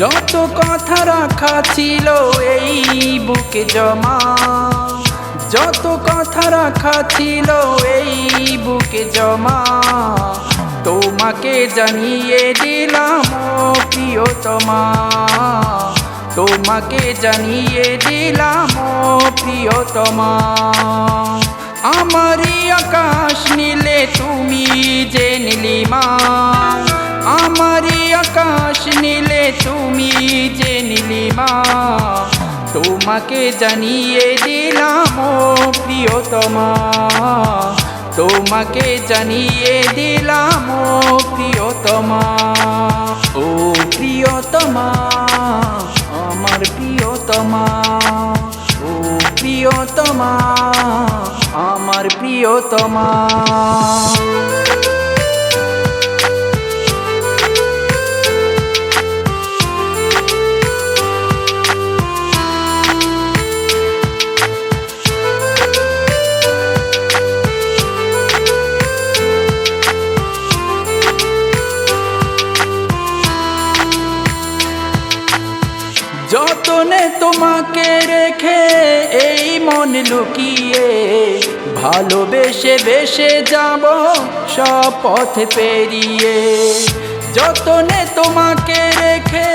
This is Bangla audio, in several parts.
যত কথা রাখা ছিল এই বুকে জমা। যত কথা রাখা ছিল এই বুকে জমা। তোমাকে জানিয়ে দিলাম প্রিয়তমা। তোমাকে জানিয়ে দিলাম প্রিয়তমা। আমারই আকাশ নিলে তুমি যে নীলিমা। নীলে তুমি যে নীলিমা তোমাকে জানিয়ে দিলাম প্রিয়তমা। তোমাকে জানিয়ে দিলাম প্রিয়তমা। ও প্রিয়তমা, আমার প্রিয়তমা। ও প্রিয়তমা, আমার প্রিয়তমা। যতনে তোমাকে রেখে এই মন লুকিয়ে ভালোবেসে বেসে যাব সব পথ পেরিয়ে। যতনে তোমাকে রেখে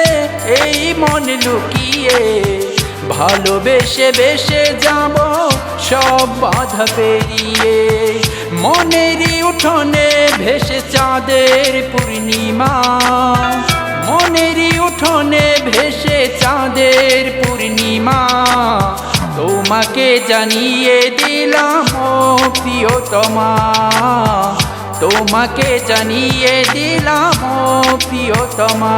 এই মন লুকিয়ে ভালোবেসে বেসে যাব সব বাধা পেরিয়ে। মনেরই উঠোনে ভেসে চাঁদের পূর্ণিমা, মনেরই উঠোনে ভেসে চাঁদের পূর্ণিমা তোমাকে জানিয়ে দিলাম প্রিয়তমা। তোমাকে জানিয়ে দিলাম প্রিয়তমা।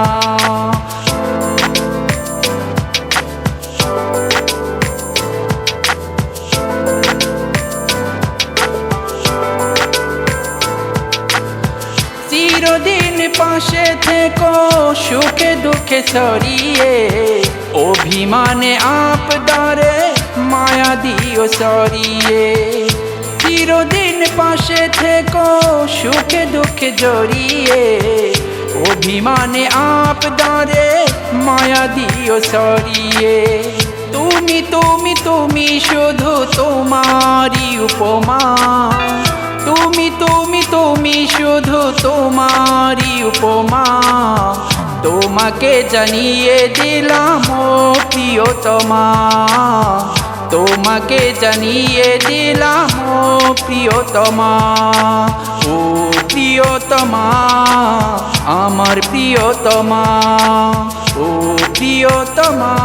চিরদিন পাশে থেকো, সুখে দুঃখে সরিয়ে অভিমানে আপদারে মায়া দিও সরিয়ে চিরদিন পাশে থেকো, সুখে দুঃখে জড়িয়ে। অভিমানে আপদারে মায়া দিও সরিয়ে তুমি তুমি তুমি শুধু তোমারই উপমা। তোমারই উপমা। তোমাকে জানিয়ে দিলাম প্রিয়তমা। তোমাকে জানিয়ে দিলাম প্রিয়তমা। ও প্রিয়তমা, আমার প্রিয়তমা। ও প্রিয়তমা।